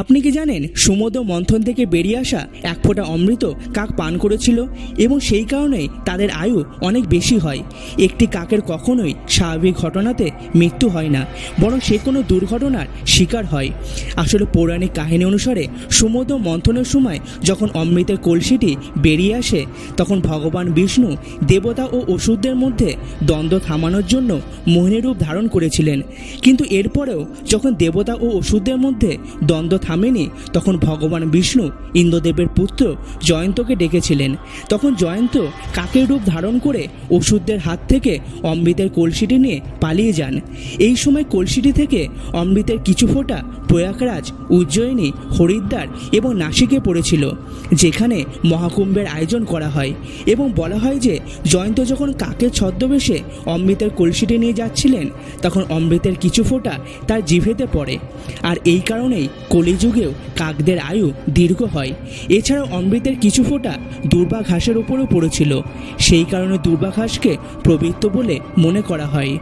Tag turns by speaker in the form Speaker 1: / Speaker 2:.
Speaker 1: আপনি কি জানেন সমুদ্র মন্থন থেকে বেরিয়ে আসা এক ফোঁটা অমৃত কাক পান করেছিল এবং সেই কারণে তাদের আয়ু অনেক বেশি হয়। একটি কাকের কখনোই স্বাভাবিক ঘটনাতে মৃত্যু হয় না, বরং সে কোনো দুর্ঘটনার শিকার হয়। আসলে পৌরাণিক কাহিনী অনুসারে সমুদ্র মন্থনের সময় যখন অমৃতের কলসিটি বেরিয়ে আসে, তখন ভগবান বিষ্ণু দেবতা ও ওষুধদের মধ্যে দ্বন্দ্ব থামানোর জন্য মোহিনী রূপ ধারণ করেছিলেন। কিন্তু এরপরেও যখন দেবতা ও ওষুধদের মধ্যে দ্বন্দ্ব থামেনি, তখন ভগবান বিষ্ণু ইন্দ্রদেবের পুত্র জয়ন্তকে ডেকেছিলেন। তখন জয়ন্ত কাকের রূপ ধারণ করে ওষুধদের হাত থেকে অমৃতের কলসিটি নিয়ে পালিয়ে যান। এই সময় কলসিটি থেকে অমৃতের কিছু ফোঁটা প্রয়াগরাজ, উজ্জয়িনী, হরিদ্বার এবং নাসিকে পড়েছিল, যেখানে মহাকুম্ভের আয়োজন করা হয় এবং বলা হয় যে জয়ন্ত যখন কাকের ছদ্মবেশে অমৃতের কলসিটি নিয়ে যাচ্ছিলেন, তখন অমৃতের কিছু ফোঁটা তার জিভেতে পড়ে। আর এই কারণেই কলিযুগেও কাকদের আয়ু দীর্ঘ হয়। এছাড়াও অমৃতের কিছু ফোঁটা দুর্বা ঘাসের ওপরেও পড়েছিল। সেই কারণে দুর্বা ঘাসকে পবিত্র বলে মনে করা হয়।